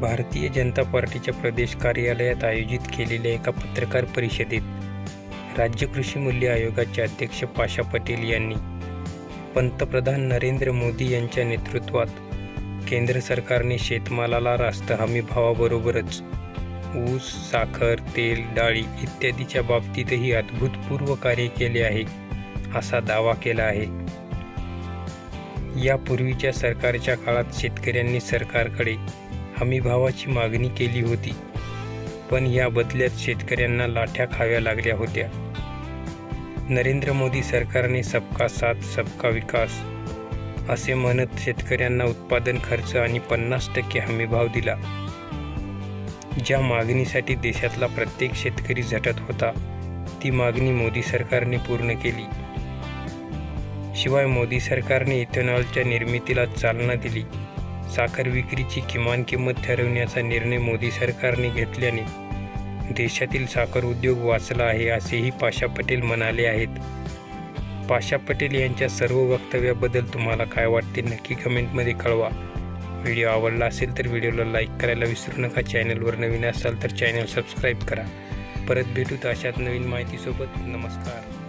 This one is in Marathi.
भारतीय जनता पार्टीच्या प्रदेश कार्यालयात आयोजित केलेल्या एका पत्रकार परिषदेत राज्य कृषी मूल्य आयोगाचे अध्यक्ष पाशा पटेल यांनी पंतप्रधान नरेंद्र मोदी यांच्या नेतृत्वात केंद्र सरकारने शेतमालाला रास्त हमी भावाबरोबरच ऊस साखर तेल डाळी इत्यादीच्या बाबतीतही अद्भुतपूर्व कार्य केले आहे असा दावा केला आहे. यापूर्वीच्या सरकारच्या काळात शेतकऱ्यांनी सरकारकडे हमीभावाची मागणी केली होती. पण या बदल्यात शेतकऱ्यांना लाठ्या खाव्या लागल्या होत्या. नरेंद्र मोदी सरकारने सबका साथ सबका विकास असे म्हणत शेतकऱ्यांना उत्पादन खर्च आणि पन्नास टक्के हमीभाव दिला. ज्या मागणीसाठी देशातला प्रत्येक शेतकरी झटत होता ती मागणी मोदी सरकारने पूर्ण केली. शिवाय मोदी सरकारने इथेनॉलच्या निर्मितीला चालना दिली. साखर विक्रीची किमान किंमत ठरवण्याचा निर्णय मोदी सरकारने घेतल्याने देशातील साखर उद्योग वाचला आहे असेही पाशा पटेल म्हणाले आहेत. पाशा पटेल यांच्या सर्व वक्तव्याबद्दल तुम्हाला काय वाटते नक्की कमेंटमध्ये कळवा. व्हिडिओ आवडला असेल तर व्हिडिओला लाईक करायला विसरू नका. चॅनलवर नवीन असाल तर चॅनल सबस्क्राईब करा. परत भेटूत अशात नवीन माहितीसोबत. नमस्कार.